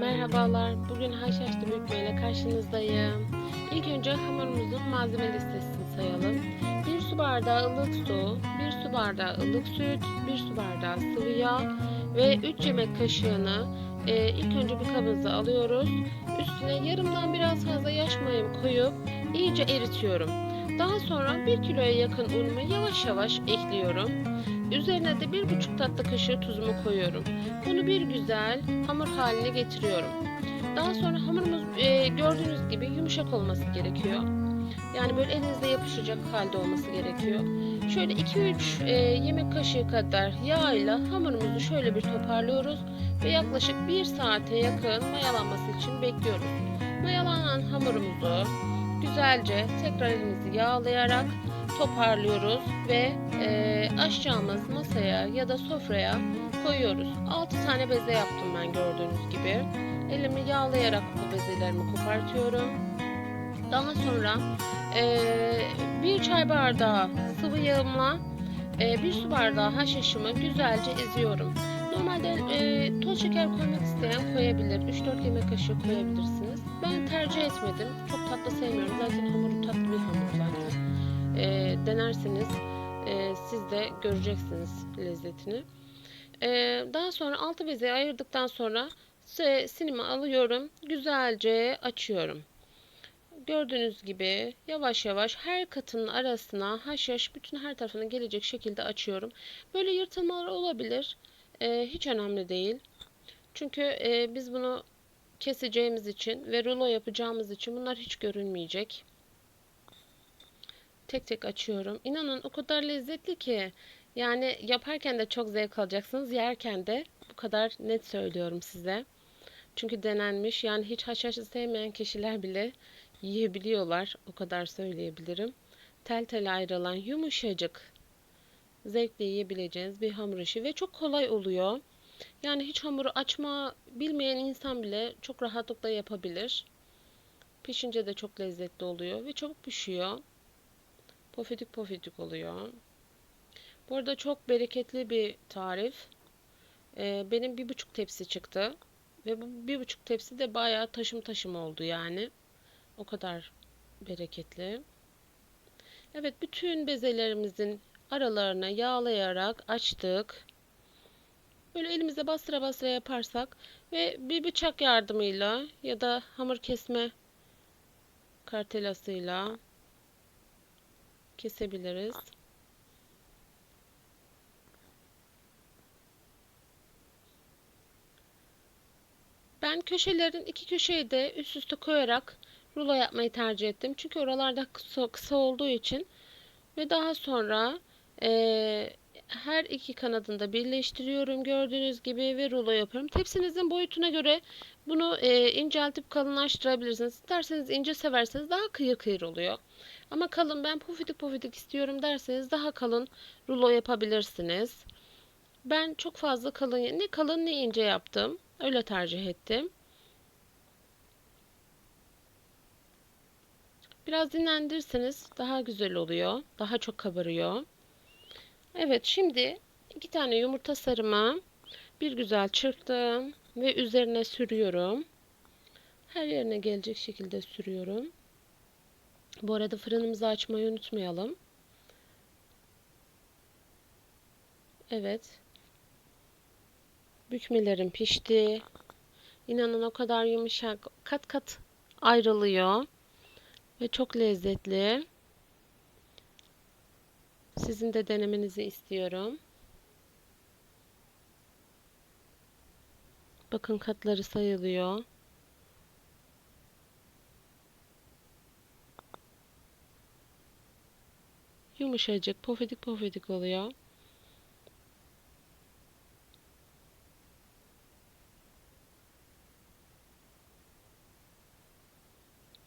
Merhabalar. Bugün haşhaşlı bükmeyle karşınızdayım. İlk önce hamurumuzun malzeme listesini sayalım. 1 su bardağı ılık su, 1 su bardağı ılık süt, 1 su bardağı sıvı yağ ve 3 yemek kaşığını e, ilk önce bir kabımıza alıyoruz. Üstüne yarımdan biraz fazla yaş mayamı koyup iyice eritiyorum. Daha sonra 1 kiloya yakın unumu yavaş yavaş ekliyorum. Üzerine de bir buçuk tatlı kaşığı tuzumu koyuyorum. Bunu bir güzel hamur haline getiriyorum. Daha sonra hamurumuz e, gördüğünüz gibi yumuşak olması gerekiyor. Yani böyle elinizde yapışacak halde olması gerekiyor. Şöyle 2-3 e, yemek kaşığı kadar yağ ile hamurumuzu şöyle bir toparlıyoruz ve yaklaşık 1 saate yakın mayalanması için bekliyoruz. Mayalanan hamurumuzu güzelce tekrar elimizi yağlayarak toparlıyoruz ve e, açacağımız masaya ya da sofraya koyuyoruz. 6 tane beze yaptım ben gördüğünüz gibi. Elimi yağlayarak bu bezelerimi kopartıyorum. Daha sonra e, bir çay bardağı sıvı yağımla e, bir su bardağı haşhaşımı güzelce eziyorum. Normalde e, toz şeker koymak isteyen koyabilir. 3-4 yemek kaşığı koyabilirsiniz. Ben tercih etmedim. Çok tatlı sevmiyorum. Zaten hamuru tatlı bir hamur zaten. E, denerseniz e, siz de göreceksiniz lezzetini. E, daha sonra altı bezeyi ayırdıktan sonra sinimi alıyorum. Güzelce açıyorum. Gördüğünüz gibi yavaş yavaş her katının arasına haşhaş bütün her tarafına gelecek şekilde açıyorum. Böyle yırtılmalar olabilir. E, hiç önemli değil. Çünkü e, biz bunu keseceğimiz için ve rulo yapacağımız için bunlar hiç görünmeyecek. Tek tek açıyorum. İnanın o kadar lezzetli ki. Yani yaparken de çok zevk alacaksınız. Yerken de bu kadar net söylüyorum size. Çünkü denenmiş. Yani hiç haşhaşı sevmeyen kişiler bile yiyebiliyorlar. O kadar söyleyebilirim. Tel tel ayrılan yumuşacık zevkle yiyebileceğiniz bir hamur işi ve çok kolay oluyor. Yani hiç hamuru açma bilmeyen insan bile çok rahatlıkla yapabilir. Pişince de çok lezzetli oluyor ve çabuk pişiyor. Pofidik pofidik oluyor. Bu arada çok bereketli bir tarif. Ee, benim bir buçuk tepsi çıktı. Ve bu bir buçuk tepsi de bayağı taşım taşım oldu yani. O kadar bereketli. Evet bütün bezelerimizin aralarına yağlayarak açtık. Böyle elimize bastıra bastıra yaparsak ve bir bıçak yardımıyla ya da hamur kesme kartelasıyla kesebiliriz. Ben köşelerin iki köşeyi de üst üste koyarak rulo yapmayı tercih ettim. Çünkü oralarda kısa, kısa olduğu için ve daha sonra e, her iki kanadını da birleştiriyorum gördüğünüz gibi ve rulo yapıyorum. Tepsinizin boyutuna göre bunu e, inceltip kalınlaştırabilirsiniz. İsterseniz ince severseniz daha kıyır kıyır oluyor. Ama kalın ben pufidik pufidik istiyorum derseniz daha kalın rulo yapabilirsiniz. Ben çok fazla kalın ne kalın ne ince yaptım. Öyle tercih ettim. Biraz dinlendirirseniz daha güzel oluyor. Daha çok kabarıyor. Evet şimdi iki tane yumurta sarımı bir güzel çırptım ve üzerine sürüyorum. Her yerine gelecek şekilde sürüyorum. Bu arada fırınımızı açmayı unutmayalım. Evet. Bükmelerim pişti. İnanın o kadar yumuşak, kat kat ayrılıyor ve çok lezzetli. Sizin de denemenizi istiyorum. Bakın katları sayılıyor. Yumuşacık, pofidik pofidik oluyor.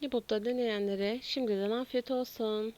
Yapıp deneyenlere şimdiden afiyet olsun.